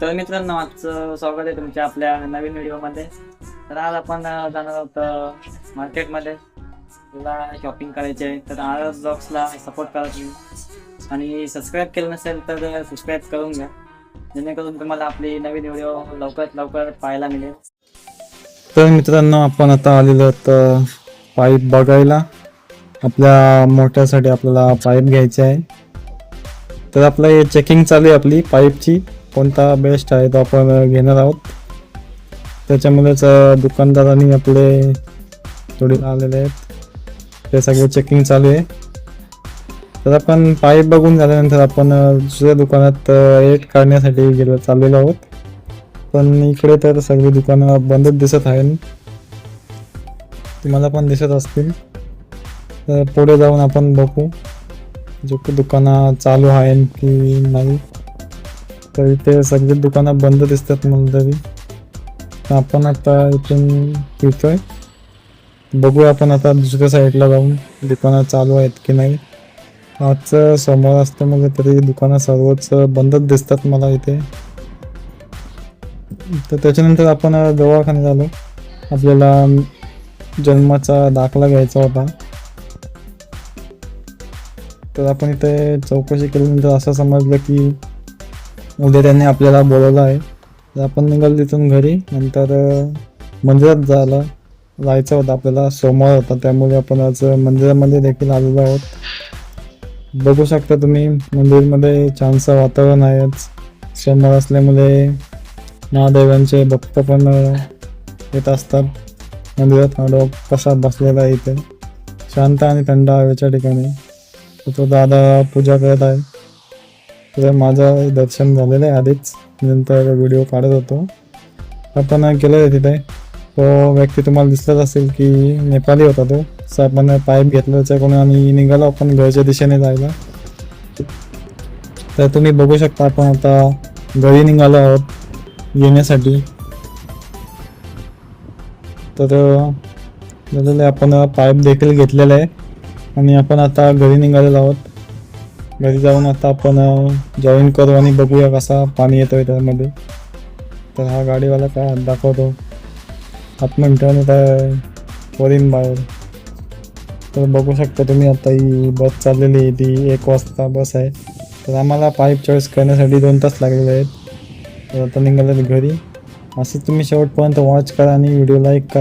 तर मित्रांनो आजचं स्वागत आहे तुमच्या आपल्या नवीन व्हिडिओमध्ये. तर आज आपण जाणार आहोत मार्केटमध्ये. तुला शॉपिंग करायची आहे तर आज ब्लॉग्सला सपोर्ट करा तुम्ही. आणि सबस्क्राईब केलं नसेल तर सबस्क्राईब करून घ्या. जेणेकरून तुम्हाला आपली नवीन व्हिडिओ लवकरात लवकर पाहायला मिळेल. तर मित्रांनो आपण आता आलेलो आहोत पाईप बघायला. आपल्या मोठ्यासाठी आपल्याला पाईप घ्यायची आहे. तर आपलं हे चेकिंग चालू आहे आपली पाईपची. कोणता बेस्ट आहे तो आपण घेणार आहोत. त्याच्यामध्येच दुकानदारांनी आपले थोडे आलेले आहेत. ते सगळे चेकिंग चालू आहे. तर आपण पाईप बघून झाल्यानंतर आपण दुसऱ्या दुकानात रेट काढण्यासाठी गेलो चाललेलो आहोत. पण इकडे तर सगळी दुकानं बंदच दिसत आहे तुम्हाला पण दिसत असतील. तर पुढे जाऊन आपण बघू. जो की दुकानं चालू आहे की नाही. तर इथे सगळी दुकानं बंद दिसतात मला तरी. आपण आता इथून पितोय बघू आपण आता दुसऱ्या साईडला जाऊन दुकानं चालू आहेत की नाही. आजचं सोमवार असतं मग म्हणजे तरी दुकानं सर्वच बंदच दिसतात मला इथे. तर त्याच्यानंतर आपण दवाखान्यात आलो. आपल्याला जन्माचा दाखला घ्यायचा होता. तर आपण इथे चौकशी केल्यानंतर असं समजलं की उद्या त्यांनी आपल्याला बोलवलं आहे. तर आपण निघाल तिथून घरी. नंतर मंदिरात झालं जायचं होतं. आपल्याला सोमवार होता. त्यामुळे आपण आज मंदिरामध्ये देखील आलेलो आहोत. बघू शकता तुम्ही मंदिरमध्ये छानसं वातावरण आहेच सोमवार असल्यामुळे महादेवांचे भक्त पण येत असतात. मंदिरात हा डॉग कसा बसलेला आहे इथे. शांत आणि थंड हवेच्या ठिकाणी. तो दादा पूजा करत आहे. तर माझं दर्शन झालेलं आहे आधीच नंतर व्हिडिओ काढत होतो. आपण केलं आहे तिथे. तो व्यक्ती तुम्हाला दिसलाच असेल की नेपाळी होता तो. असं आपण पाईप घेतलं त्याच्याकडून आणि निघालो आपण घरच्या दिशेने जायला. तर तुम्ही बघू शकता आपण आता घरी निघालो आहोत येण्यासाठी. तर आपण पाईप देखील घेतलेला आहे आणि आपण आता घरी निघालेलो आहोत. घरी जाऊन आता आपण जॉईन करू आणि बघूया कसा पाणी येतोय त्यामध्ये. तर हा गाडीवाला काय हात दाखवतो. हात म्हणतो काय वरीन बाहेर. तर बघू शकता तुम्ही आता ही बस चाललेली आहे ती एक वाजता बस आहे. तर आम्हाला पाईप चॉईस करण्यासाठी दोन तास लागलेले आहेत. तर आता निघाले घरी. असं तुम्ही शेवटपर्यंत वॉच करा आणि व्हिडिओ लाईक करा.